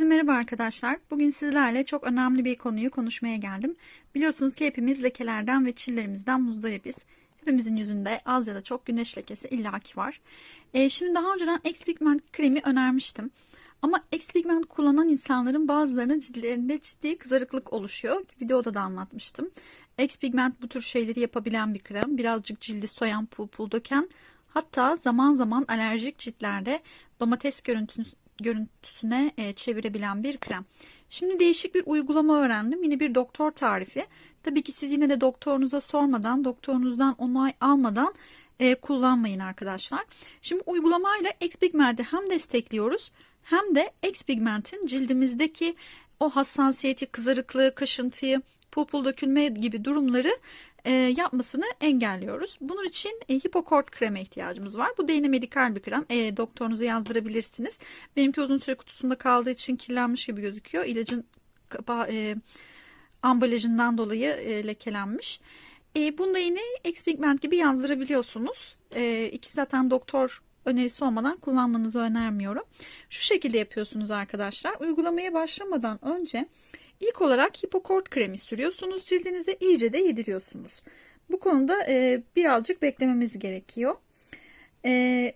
Merhaba arkadaşlar. Bugün sizlerle çok önemli bir konuyu konuşmaya geldim. Biliyorsunuz ki hepimiz lekelerden ve çillerimizden muzdaripiz. Hepimizin yüzünde az ya da çok güneş lekesi illaki var. Ee, şimdi daha önceden X-Pigment kremi önermiştim. Ama X-Pigment kullanan insanların bazılarının ciltlerinde ciddi kızarıklık oluşuyor. Videoda da anlatmıştım. X-Pigment bu tür şeyleri yapabilen bir krem. Birazcık cildi soyan, pul pul döken Hatta zaman zaman alerjik ciltlerde domates görüntüsü, görüntüsüne e, çevirebilen bir krem. Şimdi değişik bir uygulama öğrendim. Yine bir doktor tarifi. Tabii ki siz yine de doktorunuza sormadan, doktorunuzdan onay almadan e, kullanmayın arkadaşlar. Şimdi uygulamayla X-Pigment'i hem destekliyoruz hem de X-Pigment'in cildimizdeki o hassasiyeti, kızarıklığı, kaşıntıyı, pul pul dökülme gibi durumları e, yapmasını engelliyoruz. Bunun için e, hipokort kreme ihtiyacımız var. Bu yine medikal bir krem. E, doktorunuza yazdırabilirsiniz. Benimki uzun süre kutusunda kaldığı için kirlenmiş gibi gözüküyor. İlacın e, ambalajından dolayı e, lekelenmiş. E, bunu da yine X-Pigment gibi yazdırabiliyorsunuz. E, ikisi zaten doktor önerisi olmadan kullanmanızı önermiyorum. Şu şekilde yapıyorsunuz arkadaşlar. Uygulamaya başlamadan önce İlk olarak hipokort kremi sürüyorsunuz cildinize iyice de yediriyorsunuz. Bu konuda e, birazcık beklememiz gerekiyor. E,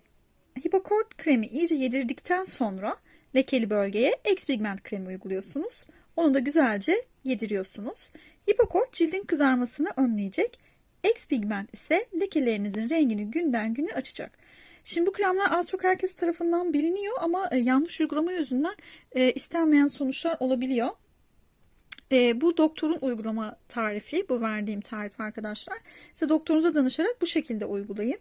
hipokort kremi iyice yedirdikten sonra lekeli bölgeye X-Pigment kremi uyguluyorsunuz. Onu da güzelce yediriyorsunuz. Hipokort cildin kızarmasını önleyecek. X-Pigment ise lekelerinizin rengini günden güne açacak. Şimdi bu kremler az çok herkes tarafından biliniyor ama e, yanlış uygulama yüzünden e, istenmeyen sonuçlar olabiliyor. E, bu doktorun uygulama tarifi, bu verdiğim tarif arkadaşlar. Size doktorunuza danışarak bu şekilde uygulayın.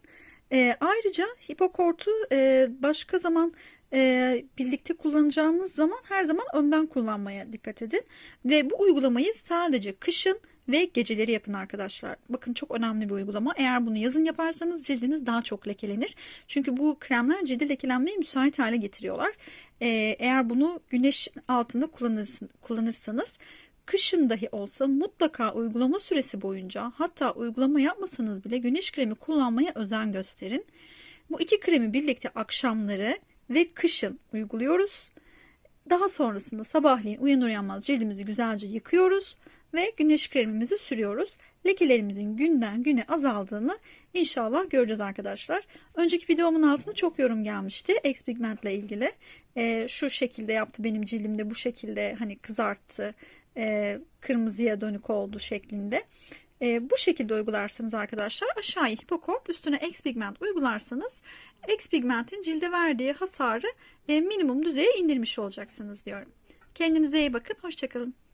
E, ayrıca hipokortu e, başka zaman e, birlikte kullanacağınız zaman her zaman önden kullanmaya dikkat edin. Ve bu uygulamayı sadece kışın ve geceleri yapın arkadaşlar. Bakın çok önemli bir uygulama. Eğer bunu yazın yaparsanız cildiniz daha çok lekelenir. Çünkü bu kremler cildi lekelenmeye müsait hale getiriyorlar. Ee, eğer bunu güneş altında kullanırsanız Kışın dahi olsa mutlaka uygulama süresi boyunca hatta uygulama yapmasanız bile güneş kremi kullanmaya özen gösterin. Bu iki kremi birlikte akşamları ve kışın uyguluyoruz. Daha sonrasında sabahleyin uyanır uyanmaz cildimizi güzelce yıkıyoruz ve güneş kremimizi sürüyoruz. Lekelerimizin günden güne azaldığını inşallah göreceğiz arkadaşlar. Önceki videomun altına çok yorum gelmişti X pigment ile ilgili. Ee, şu şekilde yaptı benim cildimde bu şekilde hani kızarttı e, kırmızıya dönük oldu şeklinde. E, bu şekilde uygularsanız arkadaşlar aşağıya hipokort üstüne X pigment uygularsanız X pigmentin cilde verdiği hasarı e, minimum düzeye indirmiş olacaksınız diyorum. Kendinize iyi bakın. Hoşçakalın.